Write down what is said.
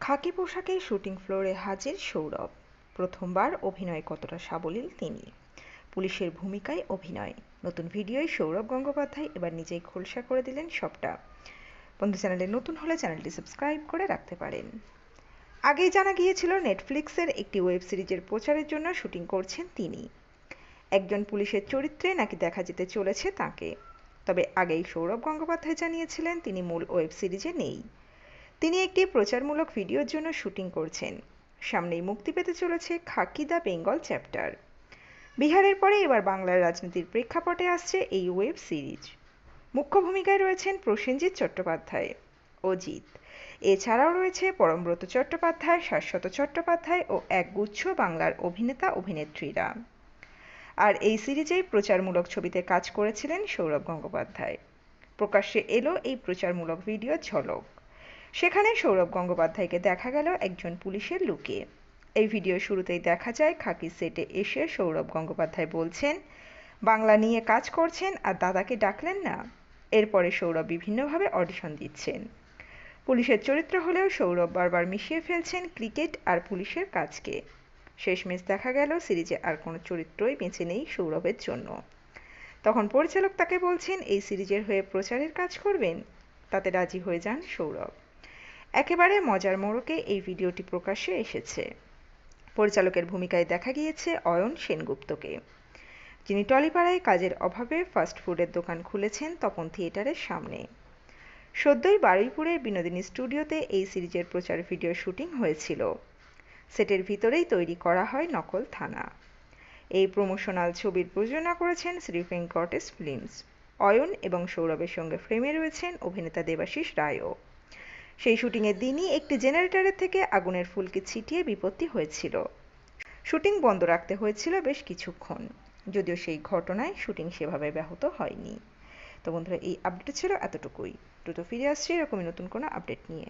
খাকি পোশাকে শুটিং ফ্লোরে হাজির সৌরভ। প্রথমবার অভিনয় কতটা সাবলীল তিনি। পুলিশের ভূমিকায় অভিনয়। নতুন ভিডিওয় সৌরভ গঙ্গোপাধ্যায় এবার নিজেই খোলসা করে দিলেন সবটা। বন্ধু চ্যানেলে নতুন হলে চ্যানেলটি সাবস্ক্রাইব করে রাখতে পারেন। আগেই জানা গিয়েছিল, নেটফ্লিক্সের একটি ওয়েব সিরিজের প্রচারের জন্য শুটিং করছেন তিনি। একজন পুলিশের চরিত্রে নাকি দেখা যেতে চলেছে তাকে। তবে আগেই সৌরভ গঙ্গোপাধ্যায় জানিয়েছিলেন, তিনি মূল ওয়েব সিরিজে নেই। তিনি একটি প্রচারমূলক ভিডিওর জন্য শুটিং করছেন। সামনেই মুক্তি পেতে চলেছে খাকি দ্য বেঙ্গল চ্যাপ্টার। বিহারের পরে এবার বাংলার রাজনীতির প্রেক্ষাপটে আসছে এই ওয়েব সিরিজ। মুখ্য ভূমিকায় রয়েছেন প্রসেনজিৎ চট্টোপাধ্যায়, অজিত। এছাড়াও রয়েছে পরমব্রত চট্টোপাধ্যায়, শাশ্বত চট্টোপাধ্যায় ও একগুচ্ছ বাংলার অভিনেতা অভিনেত্রীরা। আর এই সিরিজেই প্রচারমূলক ছবিতে কাজ করেছিলেন সৌরভ গঙ্গোপাধ্যায়। প্রকাশ্যে এলো এই প্রচারমূলক ভিডিও ঝলক। সেখানে সৌরভ গঙ্গোপাধ্যায়কে দেখা গেল একজন পুলিশের লুকে। এই ভিডিও শুরুতেই দেখা যায়, খাকি সেটে এসে সৌরভ গঙ্গোপাধ্যায় বলছেন, বাংলা নিয়ে কাজ করছেন আর দাদাকে ডাকলেন না। এরপরে সৌরভ বিভিন্নভাবে অডিশন দিচ্ছেন। পুলিশের চরিত্র হলেও সৌরভ বারবার মিশিয়ে ফেলছেন ক্রিকেট আর পুলিশের কাজকে। শেষমেশ দেখা গেল সিরিজে আর কোনো চরিত্রই বেঁচে নেই সৌরভের জন্য। তখন পরিচালক তাকে বলছেন, এই সিরিজের হয়ে প্রচারের কাজ করবেন? তাতে রাজি হয়ে যান সৌরভ। একেবারে মজার মোড়কে এই ভিডিওটি প্রকাশ্যে এসেছে। পরিচালকের ভূমিকায় দেখা গিয়েছে অয়ন সেনগুপ্তকে। যিনি টলিপাড়ায় কাজের অভাবে ফাস্ট ফুডের দোকান খুলেছেন তপন থিয়েটারের সামনে। সদ্যই বারুইপুরের বিনোদিনী স্টুডিওতে এই সিরিজের প্রচার ভিডিও শুটিং হয়েছিল। সেটের ভিতরেই তৈরি করা হয় নকল থানা। এই প্রমোশনাল ছবির প্রযোজনা করেছেন শ্রী ভেঙ্কটেশ ফিল্মস। অয়ন এবং সৌরভের সঙ্গে ফ্রেমে রয়েছেন অভিনেতা দেবাশিস রায়ও। সেই শুটিংয়ের দিনই একটি জেনারেটরের থেকে আগুনের ফুলকি ছিটিয়ে বিপত্তি হয়েছিল। শুটিং বন্ধ রাখতে হয়েছিল বেশ কিছুক্ষণ, যদিও সেই ঘটনায় শুটিং সেভাবে ব্যাহত হয়নি। তো বন্ধুরা, এই আপডেট ছিল এতটুকুই। দ্রুত ফিরে আসছি এরকমই নতুন কোনো আপডেট নিয়ে।